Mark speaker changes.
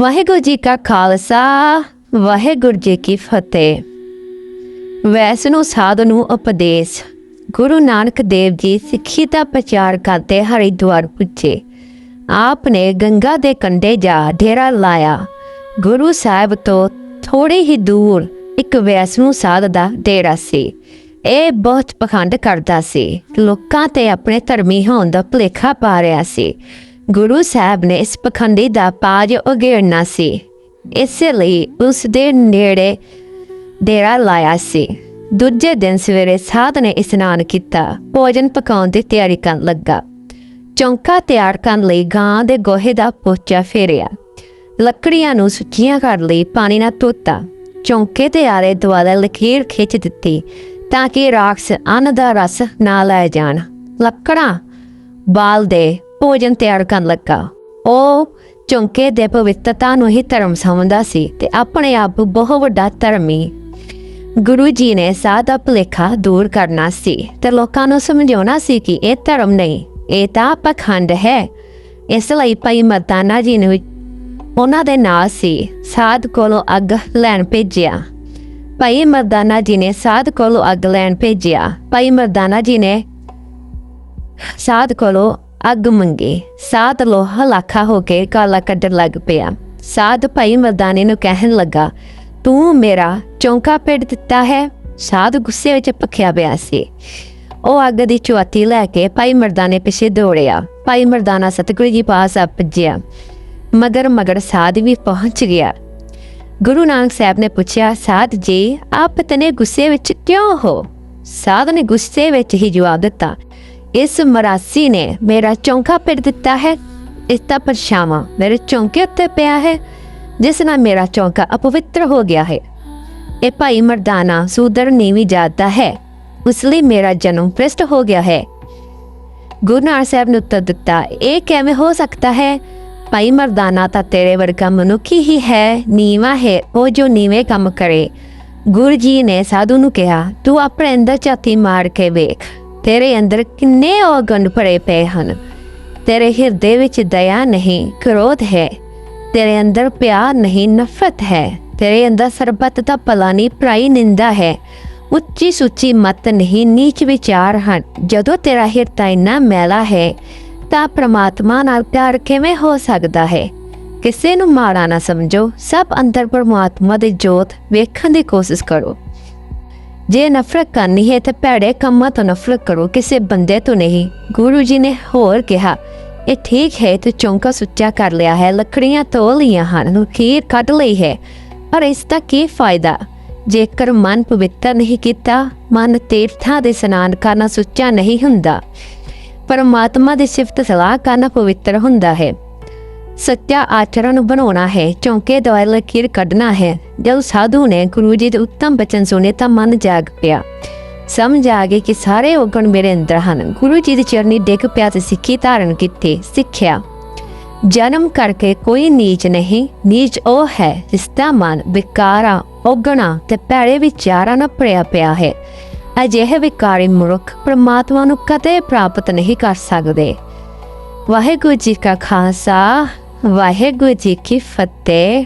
Speaker 1: ਵਾਹਿਗੁਰੂ ਜੀ ਕਾ ਖਾਲਸਾ, ਵਾਹਿਗੁਰੂ ਜੀ ਕੀ ਫਤਿਹ। ਵੈਸ ਨੂੰ ਸਾਧ ਨੂੰ ਉਪਦੇਸ਼। ਗੁਰੂ ਨਾਨਕ ਦੇਵ ਜੀ ਸਿੱਖੀ ਦਾ ਪ੍ਰਚਾਰ ਕਰਦੇ ਹਰਿਦੁਆਰ ਪੁੱਜੇ। ਆਪ ਨੇ ਗੰਗਾ ਦੇ ਕੰਢੇ ਜਾ ਡੇਰਾ ਲਾਇਆ। ਗੁਰੂ ਸਾਹਿਬ ਤੋਂ ਥੋੜੀ ਹੀ ਦੂਰ ਇੱਕ ਵੈਸ਼ਨੂੰ ਸਾਧ ਦਾ ਡੇਰਾ ਸੀ। ਇਹ ਬਹੁਤ ਪਖੰਡ ਕਰਦਾ ਸੀ। ਲੋਕਾਂ ਤੇ ਆਪਣੇ ਧਰਮੀ ਹੋਣ ਦਾ ਭੁਲੇਖਾ ਪਾ ਰਿਹਾ ਸੀ। ਗੁਰੂ ਸਾਹਿਬ ਨੇ ਇਸ ਪਖੰਡੀ ਦਾ ਪਾਜ ਉਗੇੜਨਾ ਸੀ। ਇਸ ਲਈ ਉਸ ਦੇ ਨੇੜੇ ਡੇਰਾ ਲਾਇਆ ਸੀ। ਦੂਜੇ ਦਿਨ ਸਵੇਰੇ ਸਾਧ ਨੇ ਇਸ਼ਨਾਨ ਕੀਤਾ। ਭੋਜਨ ਪਕਾਉਣ ਦੀ ਤਿਆਰੀ ਕਰਨ ਲੱਗਾ। ਚੌਂਕਾ ਤਿਆਰ ਕਰਨ ਲਈ ਗਾਂ ਦੇ ਗੋਹੇ ਦਾ ਪੋਚਾ ਫੇਰਿਆ। ਲੱਕੜੀਆਂ ਨੂੰ ਸੁੱਚੀਆਂ ਕਰ ਲਈ ਪਾਣੀ ਨਾਲ ਧੋਤਾ। ਚੌਂਕੇ ਤੇ ਆਲੇ ਦੁਆਲੇ ਲਕੀਰ ਖਿੱਚ ਦਿੱਤੀ ਤਾਂ ਕਿ ਰਾਖਸ ਅੰਨ ਦਾ ਰਸ ਨਾ ਲੈ ਜਾਣ। ਲੱਕੜਾਂ ਬਾਲ ਦੇ ਭੋਜਨ ਤਿਆਰ ਕਰਨ ਲੱਗਾ। ਉਹ ਚੌਂਕੇ ਦੇ ਪਵਿੱਤਰਤਾ ਨੂੰ ਹੀ ਧਰਮ ਸਮਝਦਾ ਸੀ ਤੇ ਆਪਣੇ ਆਪ ਬਹੁਤ ਵੱਡਾ ਧਰਮੀ। ਗੁਰੂ ਜੀ ਨੇ ਸਾਦਾ ਭੁਲੇਖਾ ਦੂਰ ਕਰਨਾ ਸੀ ਤੇ ਲੋਕਾਂ ਨੂੰ ਸਮਝਾਉਣਾ ਸੀ ਕਿ ਇਹ ਧਰਮ ਨਹੀਂ, ਇਹ ਤਾਂ ਪਖੰਡ ਹੈ। ਇਸ ਲਈ ਭਾਈ ਮਰਦਾਨਾ ਜੀ ਨੂੰ ਉਹਨਾਂ ਦੇ ਨਾਲ ਸੀ, ਸਾਧ ਕੋਲੋਂ ਅੱਗ ਲੈਣ ਭੇਜਿਆ। ਭਾਈ ਮਰਦਾਨਾ ਜੀ ਨੇ ਸਾਧ ਕੋਲੋਂ ਅੱਗ ਲੈਣ ਭੇਜਿਆ। ਭਾਈ ਮਰਦਾਨਾ ਜੀ ਨੇ ਸਾਧ ਕੋਲੋਂ ਅੱਗ ਮੰਗੀ। ਸਾਧ ਲੋਹਾ ਲਾਖਾ ਹੋ ਕੇ ਕਾਲਾ ਕੱਢਣ ਲੱਗ ਪਿਆ। ਸਾਧ ਭਾਈ ਮਰਦਾਨੇ ਨੂੰ ਕਹਿਣ ਲੱਗਾ, ਤੂੰ ਮੇਰਾ ਚੌਂਕਾ ਪੇੜ ਦਿੱਤਾ ਹੈ? ਸਾਧ ਗੁੱਸੇ ਵਿੱਚ ਭਖਿਆ ਪਿਆ ਸੀ। ਉਹ ਅੱਗ ਦੀ ਚੁਆਤੀ ਲੈ ਕੇ ਭਾਈ ਮਰਦਾਨੇ ਪਿੱਛੇ ਦੌੜਿਆ। ਭਾਈ ਮਰਦਾਨਾ ਸਤਿਗੁਰੂ ਜੀ ਪਾਸ ਆ ਭੱਜਿਆ। ਮਗਰ ਮਗਰ ਸਾਧ ਵੀ ਪਹੁੰਚ ਗਿਆ। ਗੁਰੂ ਨਾਨਕ ਸਾਹਿਬ ਨੇ ਪੁੱਛਿਆ, ਸਾਧ ਜੀ, ਆਪ ਤਨੇ ਗੁੱਸੇ ਵਿੱਚ ਕਿਉਂ ਹੋ? ਸਾਧ ਨੇ ਗੁੱਸੇ ਵਿੱਚ ਹੀ ਜਵਾਬ ਦਿੱਤਾ ਇਸ ਮਰਾਸੀ ਨੇ ਮੇਰਾ ਚੌਂਕਾ ਪਿੜ ਦਿੱਤਾ ਹੈ। ਇਸ ਦਾ ਪਰਛਾਵਾਂ ਮੇਰੇ ਚੌਂਕੇ ਉੱਤੇ ਪਿਆ ਹੈ, ਜਿਸ ਨਾਲ ਮੇਰਾ ਚੌਂਕਾ ਅਪਵਿੱਤਰ ਹੋ ਗਿਆ ਹੈ। ਇਹ ਭਾਈ ਮਰਦਾਨਾ ਸੂਦਰ ਨੀਵੀਂ ਜਾਤਾ ਹੈ। ਉਸ ਲਈ ਮੇਰਾ ਜਨਮ ਭ੍ਰਿਸ਼ਟ ਹੋ ਗਿਆ ਹੈ। ਗੁਰੂ ਨਾਨਕ ਸਾਹਿਬ ਨੇ ਉੱਤਰ ਦਿੱਤਾ, ਇਹ ਕਿਵੇਂ ਹੋ ਸਕਦਾ ਹੈ? ਭਾਈ ਮਰਦਾਨਾ ਤਾਂ ਤੇਰੇ ਵਰਗਾ ਮਨੁੱਖੀ ਹੀ ਹੈ, ਨੀਵਾ ਹੈ, ਉਹ ਜੋ ਨੀਵੇਂ ਕੰਮ ਕਰੇ। ਗੁਰੂ ਜੀ ਨੇ ਸਾਧੂ ਨੂੰ ਕਿਹਾ, ਤੂੰ ਆਪਣੇ ਅੰਦਰ ਝਾਤੀ ਮਾਰ ਕੇ ਵੇਖ। ਤੇਰੇ ਅੰਦਰ ਕਿੰਨੇ ਔਗਣ ਭਰੇ ਪਏ ਹਨ। ਤੇਰੇ ਹਿਰਦੇ ਵਿੱਚ ਦਇਆ ਨਹੀਂ, ਕ੍ਰੋਧ ਹੈ। ਤੇਰੇ ਅੰਦਰ ਪਿਆਰ ਨਹੀਂ, ਨਫ਼ਰਤ ਹੈ। ਤੇਰੇ ਅੰਦਰ ਸਰਬੱਤ ਦਾ ਭਲਾ ਨਹੀਂ ਪ੍ਰਾਈ ਨਿੰਦਾ ਹੈ। ਉੱਚੀ ਸੁੱਚੀ ਮਤ ਨਹੀਂ, ਨੀਚ ਵਿਚਾਰ ਹਨ। ਜਦੋਂ ਤੇਰਾ ਹਿਰਦਾ ਇੰਨਾ ਮੈਲਾ ਹੈ, ਤਾਂ ਪ੍ਰਮਾਤਮਾ ਨਾਲ ਪਿਆਰ ਕਿਵੇਂ ਹੋ ਸਕਦਾ ਹੈ? ਕਿਸੇ ਨੂੰ ਮਾੜਾ ਨਾ ਸਮਝੋ। ਸਭ ਅੰਦਰ ਪਰਮਾਤਮਾ ਦੀ ਜੋਤ ਵੇਖਣ ਦੀ ਕੋਸ਼ਿਸ਼ ਕਰੋ। ਜੇ ਨਫ਼ਰਤ ਕਰਨੀ ਹੈ ਤਾਂ ਭੈੜੇ ਕੰਮਾਂ ਤੋਂ ਨਫ਼ਰਤ ਕਰੋ, ਕਿਸੇ ਬੰਦੇ ਤੋਂ ਨਹੀਂ। ਗੁਰੂ ਜੀ ਨੇ ਹੋਰ ਕਿਹਾ, ਇਹ ਠੀਕ ਹੈ, ਤੂੰ ਚੌਂਕਾ ਸੁੱਚਾ ਕਰ ਲਿਆ ਹੈ, ਲੱਕੜੀਆਂ ਧੋ ਲਈਆਂ ਹਨ ਖੀਰ ਕੱਢ ਲਈ ਹੈ। ਪਰ ਇਸ ਦਾ ਕੀ ਫਾਇਦਾ? ਜੇਕਰ ਮਨ ਪਵਿੱਤਰ ਨਹੀਂ ਕੀਤਾ, ਮਨ ਤੀਰਥਾਂ ਦੇ ਇਸ਼ਨਾਨ ਕਰਨਾ ਸੁੱਚਾ ਨਹੀਂ ਹੁੰਦਾ। ਪਰਮਾਤਮਾ ਦੀ ਸਿਫਤ ਸਲਾਹ ਕਰਨਾ ਪਵਿੱਤਰ ਹੁੰਦਾ ਹੈ। ਸੱਚਾ ਆਚਰਣ ਬਣਾਉਣਾ ਹੈ, ਚੌਂਕੇ ਦੁਆਲੇ ਲਕੀਰ ਕੱਢਣਾ ਹੈ। ਜਦ ਸਾਧੂ ਨੇ ਗੁਰੂ ਜੀ ਦੇ ਉੱਤਮ ਬਚਨ ਸੁਨੇ ਤਾਂ ਮਨ ਜਾਗ ਪਿਆ। ਸਮਝ ਆ ਗਈ ਕਿ ਸਾਰੇ ਔਗਣ ਮੇਰੇ ਅੰਦਰ ਹਨ। ਗੁਰੂ ਜੀ ਦੀ ਚਰਨੀ ਡਿੱਗ ਪਿਆ ਤੇ ਸਿੱਖੀ ਧਾਰਨ ਕੀਤੀ, ਸਿੱਖਿਆ। ਜਨਮ ਕਰਕੇ ਕੋਈ ਨੀਚ ਨਹੀਂ, ਨੀਚ ਉਹ ਹੈ ਜਿਸ ਦਾ ਮਨ ਵਿਕਾਰਾਂ, ਔਗਣਾ ਤੇ ਭੈੜੇ ਵਿਚਾਰਾਂ ਨਾਲ ਭਰਿਆ ਪਿਆ ਹੈ। ਅਜਿਹੇ ਵਿਕਾਰੀ ਮਨੁੱਖ ਪ੍ਰਮਾਤਮਾ ਨੂੰ ਕਦੇ ਪ੍ਰਾਪਤ ਨਹੀਂ ਕਰ ਸਕਦੇ। ਵਾਹਿਗੁਰੂ ਜੀ ਕਾ ਖਾਲਸਾ ਵਾਹਿਗੁਰੂ ਜੀ ਕੀ ਫਤਿਹ।